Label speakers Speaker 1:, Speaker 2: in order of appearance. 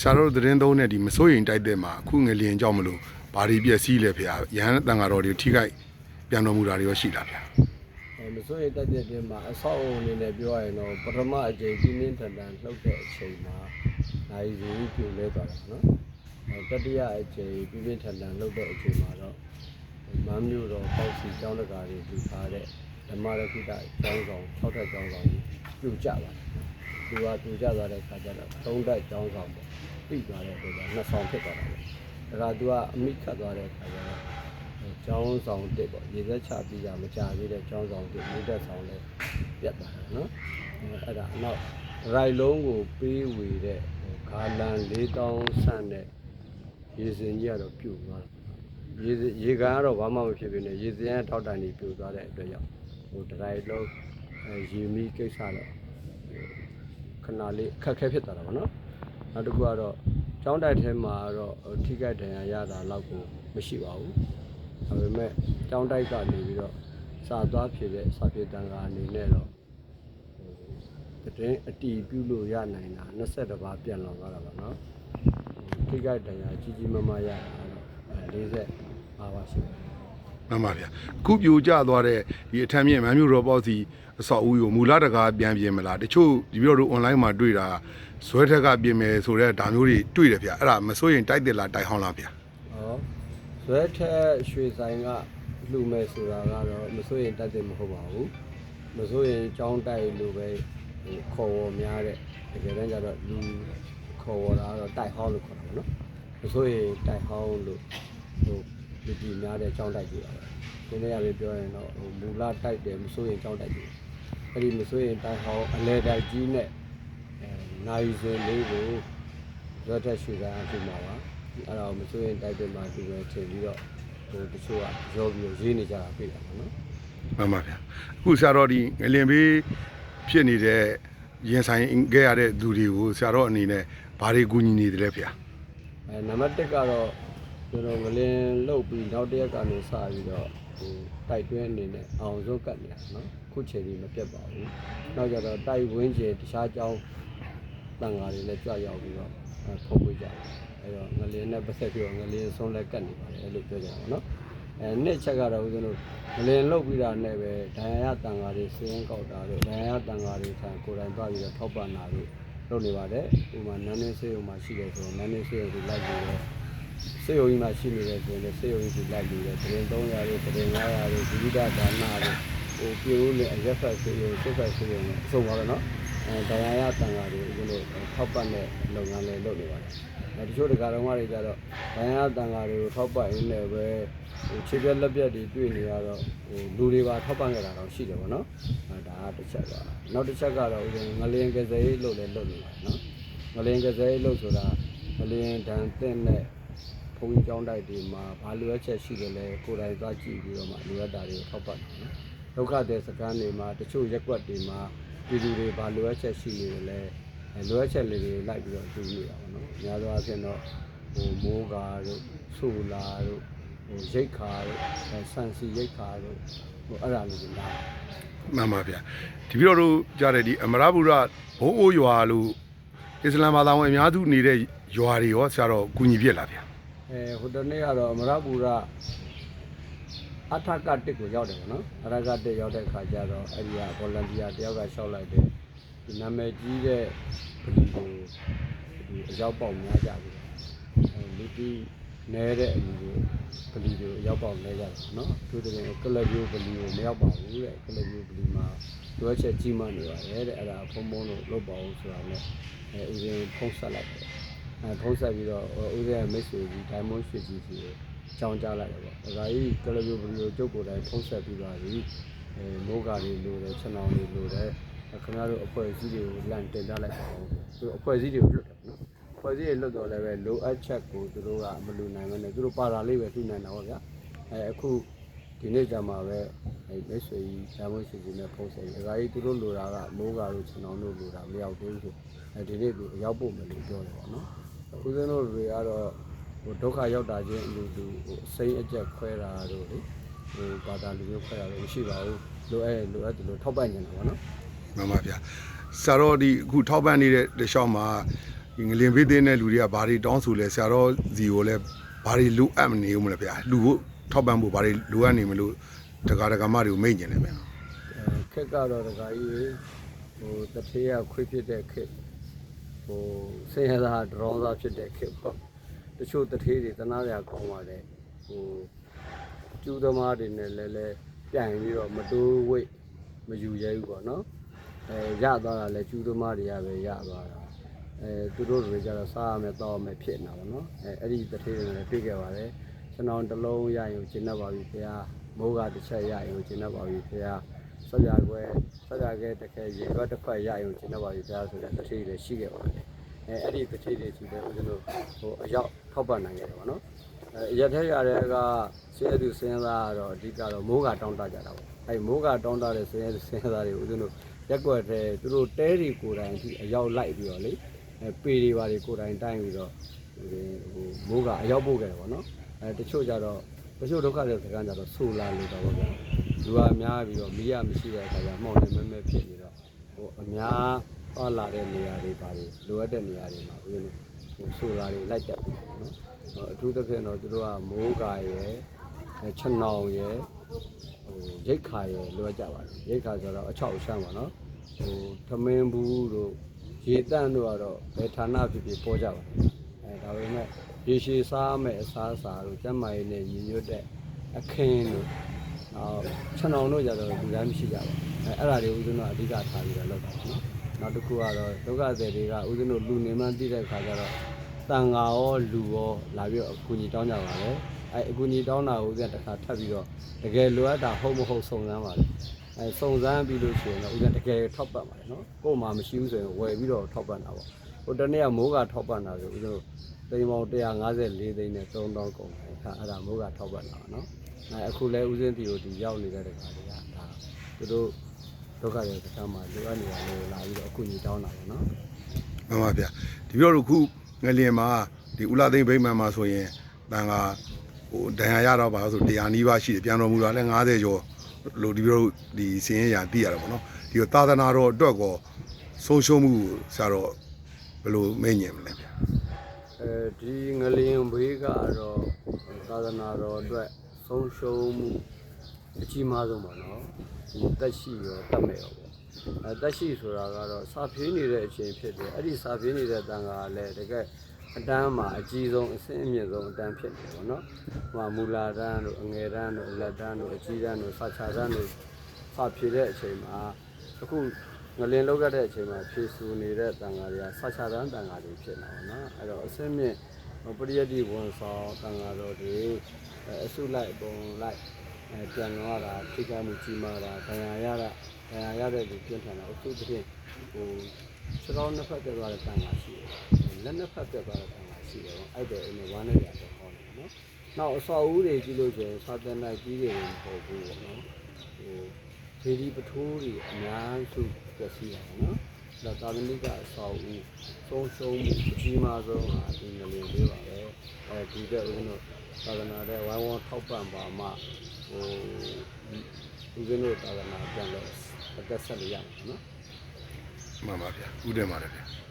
Speaker 1: ရှာတော့သတင်းသုံးတဲ့ဒီမစိုးရင်တိုက်တဲ့မှာအခုငလျင်ကြောင့်မလို့ဘာတွေပြည့်စည်လဲဖေရဟန်းတန်ဃာတော်တွေထိခိုက်ပြန်တော်မူတာတွေရောရှိလားဗျာ
Speaker 2: အဲမစိုးရိမ်တက်တဲ့တင်မှာအဆောက်အုံအနေနဲ့ပြောရရင်တော့ပထမအကြိမ်ပြင်းပြင်းထန်ထန်လှုပ်တဲ့အချိန်မှာနိုင်စီပြိုလဲသွားတာနော်အဲတတိယအကြိမ်ပြင်းပြင်းထန်ထန်လှုပ်တဲ့အချိန်မှာတော့မမ်းမျိုးတော်ပေါ့စီကျောင်းတကာတွေပြထားတဲ့ဓမ္မရခိတကျောင်းဆောင်၆ထပ်ကျောင်းဆောင်ပြိုကျပါတယ် သူကပြိုကျသွားတဲ့ခါကျတော့သုံးထပ်ကျောင်းဆောင်ပေါ့ပြီးသွားတဲ့အတွက်နှစ်ဆောင်ဖြစ်သွားတာပဲဒါကသူကအမိခတ်သွားတဲ့ခါကျတော့ကျောင်းဆောင်တစ်ပေါ့ရေသက်ချပြီးတာမကြသေးတဲ့ကျောင်းဆောင်တစ်မြေတက်ဆောင်လဲပြတ်သွားတာနော်အဲအဲ့ဒါအနောက်ရိုက်လုံးကိုပေးဝေတဲ့ဟိုဂါလန်၄တောင်းဆန့်တဲ့ရေစင်ကြီးကတော့ပြုတ်သွားတာရေစင်ရေကန်ကတော့ဘာမှမဖြစ်ဖြစ်နဲ့ရေစင်ကထောက်တန်ကြီးပြုတ်သွားတဲ့အတွက်ကြောင့်ဟိုဒရိုက်လုံးအဲရေမီကိစ္စတော့ ခဏလေးအခက်အခဲဖြစ်သွားတာပေါ့နော်နောက်တစ်ခုကတော့ကျောင်းတိုက်ထဲမှာတော့ဟိုထိခိုက်ဒဏ်ရာရတာတော့ကိုမရှိပါဘူးဒါပေမဲ့ကျောင်းတိုက်ကနေပြီးတော့စာသွားဖြစ်တဲ့စာပြေတန်ခါအနေနဲ့တော့ဟိုတည်အတီးပြုလို့ရနိုင်တာ22ပါးပြန်လောင်သွားတာပါနော်ဟိုထိခိုက်တရားကြီးကြီးမားမားရတာတော့40ပါးပါရှိတယ်
Speaker 1: မှန်ပါဗျာအခုပြိုကျသွားတဲ့ဒီအထမ်းမြင့်မမ်းမျိုးတော်ပေါ့စီအဆောက်အဦကိုမူလတကားပြန်ပြင်မလားတချို့ဒီပြောတို့ online မှာတွေ့တာဇွဲထက်ကပြင်မယ်ဆိုတော့ဒါမျိုးတွေတွေ့တယ်ဗျာအဲ့ဒါမစိုးရင်တိုက်တယ်လားတိုက်ဟောင်းလားဗျာ။
Speaker 2: ဟောဇွဲထက်ရွှေဆိုင်ကလှူမယ်ဆိုတာကတော့မစိုးရင်တတ်တယ်မဟုတ်ပါဘူး။မစိုးရင်ကျောင်းတိုက်လိုပဲဟိုခေါ်ဝေါ်များတဲ့တကယ်တမ်းကျတော့လူခေါ်ဝေါ်တာကတော့တိုက်ဟောင်းလို့ခေါ်တာပေါ့နော်။မစိုးရင်တိုက်ဟောင်းလို့ဟို လူပြည်များတဲ့ကျောင်းတိုက်ကြီးပါပဲ။ဒီနေ့ရပြောရင်တော့ဟိုမူလတိုက်တယ်မစိုးရင်ကျောင်းတိုက်ကြီး။အဲ့ဒီမစိုးရင်တိုက်ဟောင်းအလဲတိုက်ကြီးနဲ့အဲနိုင်စင်လေးကိုဇွဲထက်ရွှေဆိုင်အဖြစ်မှာပါ။အဲ့ဒါကိုမစိုးရင်တိုက်တယ်မှာဒီပဲချိန်ပြီးတော့ဟိုတချို့ကရောပြီးတော့ရေးနေကြတာပြတာပေါ့နော်
Speaker 1: မှန်ပါဗျာအခုဆရာတော်ဒီငလင်ဘေးဖြစ်နေတဲ့ရင်ဆိုင်ခဲ့ရတဲ့သူတွေကိုဆရာတော်အနေနဲ့ဘာတွေကူညီနေတယ်လဲဗျာ
Speaker 2: အဲနံပါတ်1ကတော့ ကျွန်တော်ငလင်းလုတ်ပြီးနောက်တစ်ရက်ကနေစပြီးတော့ဟိုတိုက်တွင်းအနေနဲ့အောင်ဆုံးကတ်နေတာနော်ခုချိန်ကြီးမပြတ်ပါဘူးနောက်ကြတော့တိုက်ဝင်းကျင်တခြားကြောင်းတန်ဃာတွေလည်းကြွရောက်ပြီးတော့အဲဖုံးပေးကြတယ်အဲတော့ငလင်းနဲ့ပတ်သက်ပြီးတော့ငလင်းဆုံးလည်းကတ်နေပါတယ်လို့ပြောကြတာပေါ့နော်အဲနှစ်ချက်ကတော့ဦးဇင်းတို့မလင်လုတ်ပြီးတာနဲ့ပဲဒဏ်ရာရတန်ဃာတွေစင်းရင်ကောက်တာတို့ဒဏ်ရာရတန်ဃာတွေခံကိုယ်တိုင်သွားပြီးတော့ထောက်ပံ့တာတို့လုပ်နေပါတယ်ဥပမာနန်းနေစေယုံမှာရှိတယ်ဆိုတော့နန်းနေစေယုံကိုလိုက်ပြီးတော့ စေယုံကြီးမှာရှိနေတယ်ဆိုရင်လည်းစေယုံကြီးကိုလိုက်ပြီးတော့တရင်300တို့တရင်900တို့ဒီဝိဒဒါနတို့ဟိုပြေဦးနဲ့အရက်ဖတ်စေယုံစိတ်ဖတ်စေယုံနဲ့အဆုံးပါတော့နော်အဲဒဏ်ရာရတန်ဃာတွေဦးဇင်းတို့ထောက်ပံ့တဲ့လုပ်ငန်းလေးလုပ်နေပါတယ်အဲတချို့တကာတော်မတွေကြတော့ဒဏ်ရာရတန်ဃာတွေကိုထောက်ပံ့ရင်းနဲ့ပဲဟိုခြေပြက်လက်ပြက်တွေတွေ့နေရတော့ဟိုလူတွေပါထောက်ပံ့ကြတာတော့ရှိတယ်ဗောနော်အဲဒါကတစ်ချက်ပါနောက်တစ်ချက်ကတော့ဦးဇင်းငလျင်ကစားရေးလုပ်လဲလုပ်နေပါနော်ငလျင်ကစားရေးလုပ်ဆိုတာငလျင်ဒဏ်တဲ့နဲ့ ဘုံကြီးကျောင်းတိုက်တွေမှာဘာလိုအပ်ချက်ရှိတယ်လဲကိုယ်တိုင်သွားကြည့်ပြီးတော့မှလိုအပ်တာတွေကိုထောက်ပံ့တယ်နော်ဒုက္ခတဲ့စကန်းတွေမှာတချို့ရက်ကွက်တွေမှာပြည်သူတွေဘာလိုအပ်ချက်ရှိနေတယ်လဲအဲလိုအပ်ချက်လေးတွေလိုက်ပြီးတော့တူနေတာဗောနော်အများသောအားဖြင့်တော့ဟိုမိုးကာတို့ဆိုလာတို့ဟိုရိတ်ခါတို့အဲဆန်စီရိတ်ခါတို့ဟိုအဲ့ဒါလေးတွေလာတယ်
Speaker 1: မှန်ပါဗျာဒီပြောတို့ကြားတဲ့ဒီအမရပူရဘိုးအိုးရွာလို့အစ္စလာမ်ဘာသာဝင်အများစုနေတဲ့ရွာတွေရောဆရာတော်ကူညီပြစ်လားဗျာ
Speaker 2: အဲဟိုတနေ့ကတော့အမရပူရအထကတစ်ကိုရောက်တယ်ပေါ့နော်အထကတစ်ရောက်တဲ့ခါကျတော့အဲ့ဒီကဗော်လန်တီယာတယောက်ကရှောက်လိုက်တယ်ဒီနာမည်ကြီးတဲ့ဗလီကိုဒီအရောက်ပေါက်များကြပြီအဲလူတီနဲတဲ့အလူကိုဗလီကိုအရောက်ပေါက်လဲကြတယ်နော်သူတကယ်ကလပ်ပြိုဗလီကိုမရောက်ပါဘူးတဲ့ကလပ်ပြိုဗလီမှာတွဲချက်ကြီးမှနေပါတယ်တဲ့အဲ့ဒါဖုံဖုံလို့လုပ်ပါဦးဆိုတာနဲ့အဲဦးဇင်းဖုံးဆက်လိုက်တယ် အဲဖုံးဆက်ပြီးတော့ဦးရဲ့မိတ်ဆွေကြီးဒိုင်မွန်ရွှေကြီးစီကိုကြောင်းကြားလိုက်တယ်ပေါ့။ဒါကြီးကလဘီယိုဗီဒီယိုကျုပ်ကိုယ်တိုင်ဖုံးဆက်ပြီးပါပြီ။အဲမိုးကာတွေလိုတယ်ချက်နောင်တွေလိုတယ်။ခင်ဗျားတို့အဖွဲ့အစည်းတွေကိုလန့်တင်ပြလိုက်ပါဦး။သူအဖွဲ့အစည်းတွေကိုလွတ်တယ်နော်။အဖွဲ့အစည်းတွေလွတ်တော့လည်းပဲလိုအပ်ချက်ကိုသူတို့ကမလူနိုင်ဘဲနဲ့သူတို့ပါတာလေးပဲသူနိုင်တာပေါ့ဗျာ။အဲအခုဒီနေ့ကြမှာပဲအဲမိတ်ဆွေကြီးဒိုင်မွန်ရွှေကြီးနဲ့ဖုံးဆက်ပြီးဒါကြီးသူတို့လိုတာကမိုးကာတို့ချက်နောင်တို့လိုတာမရောက်သေးဘူးဆိုအဲဒီနေ့သူရောက်ဖို့မယ်လို့ပြောတယ်ပေါ့နော်။ ဦးဇင်းတို့တွေကတော့ဟိုဒုက္ခရောက်တာချင်းအလူတူဟိုအစိမ့်အကျက်ခွဲတာတို့လေဟိုဘာသာလူမျိုးခွဲတာတို့မရှိပါဘူးလိုအဲလိုအပ်တယ်လို့ထောက်ပံ့နေတာပေါ့နော်
Speaker 1: မှန်ပါဗျာဆရာတော်ဒီအခုထောက်ပံ့နေတဲ့တခြားမှာဒီငလင်ဘေးသိတဲ့လူတွေကဘာတွေတောင်းဆိုလဲဆရာတော်စီကိုလည်းဘာတွေလိုအပ်မနေဘူးမလားဗျာလူဖို့ထောက်ပံ့ဖို့ဘာတွေလိုအပ်နေမလို့တက္ကရာကမတွေကိုမိတ်ကျင်တယ်ဗျာ
Speaker 2: အဲခက်ကတော့တခါကြီးဟိုတထေးကခွေးဖြစ်တဲ့ခက် ဟိုဆင်းရဲသားဒရောင်းသားဖြစ်တဲ့ခက်ပေါ့တချို့တထေးတွေတနာရကောင်းပါတယ်ဟိုကျူးသမားတွေနဲ့လည်းလည်းပြန်ပြီးတော့မတိုးဝိတ်မယူရဲဘူးပေါ့နော်အဲရသွားတာလဲကျူးသမားတွေကပဲရသွားတာအဲသူတို့တွေကြတော့စားရမယ်တောက်ရမယ်ဖြစ်နေတာပေါ့နော်အဲအဲ့ဒီတထေးတွေလည်းတွေ့ခဲ့ပါတယ်ကျွန်တော်တစ်လုံးရရင်ကျင်းတတ်ပါပြီခင်ဗျာမိုးကတစ်ချက်ရရင်ကျင်းတတ်ပါပြီခင်ဗျာ ဆက်ပြကွယ်ဆက်ပြခဲတစ်ခဲရေရွက်တစ်ခွက်ရရုံကျင်းတော့ပါပြီကြားဆိုတဲ့တတိတွေရှိခဲ့ပါတယ်အဲအဲ့ဒီတတိတွေရှိတယ်ဦးဇင်းတို့ဟိုအရောက်ထောက်ပံ့နိုင်ခဲ့တယ်ပေါ့နော်အဲရက်ထဲရတဲ့ကဆင်းရဲသူဆင်းရဲသားကတော့အဓိကတော့မိုးကတောင်းတကြတာပေါ့အဲမိုးကတောင်းတတဲ့ဆင်းရဲသူဆင်းရဲသားတွေဦးဇင်းတို့ရက်ွက်တဲ့သူတို့တဲတွေကိုယ်တိုင်အထိအရောက်လိုက်ပြီးတော့လေအဲပေတွေပါတွေကိုယ်တိုင်တိုင်းပြီးတော့ဟိုမိုးကအရောက်ပို့ခဲ့တယ်ပေါ့နော်အဲတချို့ကြတော့တချို့ဒုက္ခတွေစကားကြတော့ဆူလာလို့တော့ပေါ့ဗျာ လူကများပြီးတော့မီးရမရှိတဲ့အခါကျမှောင်နေမဲမဲဖြစ်နေတော့ဟိုအများသွားလာတဲ့နေရာတွေပါလေလိုအပ်တဲ့နေရာတွေမှာဦးဇင်းဟိုဆိုလာတွေလိုက်တက်ပြီးနော်ဟိုအထူးသဖြင့်တော့သူတို့ကမိုးကာရယ်အဲချနောင်ရယ်ဟိုရိတ်ခါရယ်လိုအပ်ကြပါတယ်ရိတ်ခါဆိုတော့အချောက်အရှမ်းပါနော်ဟိုသမင်းဘူးတို့ရေတန့်တို့ကတော့ဘယ်ဌာနဖြစ်ဖြစ်ပေါ်ကြပါတယ်အဲဒါပေမဲ့ရေရှည်စားမဲ့အစားအစာတို့ကျန်းမာရေးနဲ့ညီညွတ်တဲ့အခင်းတို့ နောက်ခြံအောင်တို့ကြတော့လူတိုင်းမရှိကြဘူးအဲအဲ့ဒါတွေဦးဇင်းတို့အဓိကထားပြီးတော့လုပ်တာပါနော်နောက်တစ်ခုကတော့ဒုက္ခသည်တွေကဦးဇင်းတို့လူနေမှန်းသိတဲ့အခါကျတော့တန်ဃာရောလူရောလာပြီးတော့အကူအညီတောင်းကြပါလေအဲအကူအညီတောင်းတာကိုဦးဇင်းတစ်ခါထပ်ပြီးတော့တကယ်လိုအပ်တာဟုတ်မဟုတ်စုံစမ်းပါလေအဲစုံစမ်းပြီးလို့ရှိရင်တော့ဦးဇင်းတကယ်ထောက်ပံ့ပါလေနော်ကို့မှာမရှိဘူးဆိုရင်ဝယ်ပြီးတော့ထောက်ပံ့တာပေါ့ဟိုတနေ့ကမိုးကထောက်ပံ့တာဆိုဦးဇင်းတို့တိမ်ပေါင်း154သိန်းနဲ့3000ကုန်တယ်အဲအဲ့ဒါမိုးကထောက်ပံ့တာပါနော် အဲအခုလဲဦးစင်းတီကိုဒီရောက်နေတဲ့တခါတွေကဒါသူတို့ဒုက္ခတွေတစ်ခါမှလိုအပ်နေတာလို့လာပြီးတော့အခုညီတောင်းတာပေါ့နော်
Speaker 1: မှန်ပါဗျာဒီပြောလို့ခုငလင်မှာဒီဥလာသိမ့်ဗိမ္မာန်မှာဆိုရင်တန်ကဟိုဒဏ်ရာရတော့ပါဆို100နီးပါးရှိတယ်ပြန်တော်မူတာလည်း90ကျော်လို့ဒီပြောလို့ဒီစင်းရရာသိရတာပေါ့နော်ဒီတော့သာသနာတော်အတွက်ကောဆုံးရှုံးမှုဆရာတော်ဘယ်လိုမိတ်ညင်မလဲဗျာ
Speaker 2: အဲဒီငလျင်ဘေးကတော့သာသနာတော်အတွက် ဆုံးရှုံးမှုအကြီးမားဆုံးပါနော်ဒီတက်ရှိရောတတ်မဲ့ရောပေါ့အဲတက်ရှိဆိုတာကတော့စာဖေးနေတဲ့အချိန်ဖြစ်တယ်အဲ့ဒီစာဖေးနေတဲ့တန်ခါကလည်းတကယ်အတန်းမှာအကြီးဆုံးအဆင့်အမြင့်ဆုံးအတန်းဖြစ်တယ်ပေါ့နော်ဟိုမှာမူလာတန်းတို့အငယ်တန်းတို့အလက်တန်းတို့အကြီးတန်းတို့စာချတန်းတို့စာဖြေတဲ့အချိန်မှာအခုငလင်လောက်ရတဲ့အချိန်မှာဖြေဆူနေတဲ့တန်ခါတွေကစာချတန်းတန်ခါတွေဖြစ်နေတာပေါ့နော်အဲ့တော့အဆင့်မြင့် ပရိယတ်တိဝန်ဆောင်တန်ခါတော်တွေအဲအစုလိုက်အပုံလိုက်အဲပြန်တော့တာထိခိုက်မှုကြီးမားတာဒဏ်ရာရတာဒဏ်ရာရတဲ့လူပြင်းထန်တာအထူးသဖြင့်ဟိုခြေတော်နှစ်ဖက်တက်သွားတဲ့တန်ခါရှိတယ်လက်နှစ်ဖက်တက်သွားတဲ့တန်ခါရှိတယ်ပေါ့အဲ့ဒါအင်းဝမ်းနဲ့ကြတော့ဟောတယ်နော်နောက်အစော်ဦးတွေကြည့်လို့ဆိုရင်စာသင်တိုက်ကြီးတွေမဟုတ်ဘူးပေါ့နော်ဟိုဒေဒီပထိုးတွေအများစုပြည့်စည်တာပေါ့နော် ဒါသာသနိကအစော်ဦးဆုံးရှုံးမှုအကြီးမားဆုံးဟာဒီငလျင်လေးပါပဲအဲဒီတဲ့ဦးတို့သာသနာတဲ့ဝိုင်းဝန်းထောက်ပံ့ပါမှဟိုဦးဇင်းတို့သာသနာပြန်လဲအသက်ဆက်လို့ရမှာနော်
Speaker 1: မှန်ပါဗျာဥတည်ပါတယ်ဗျာ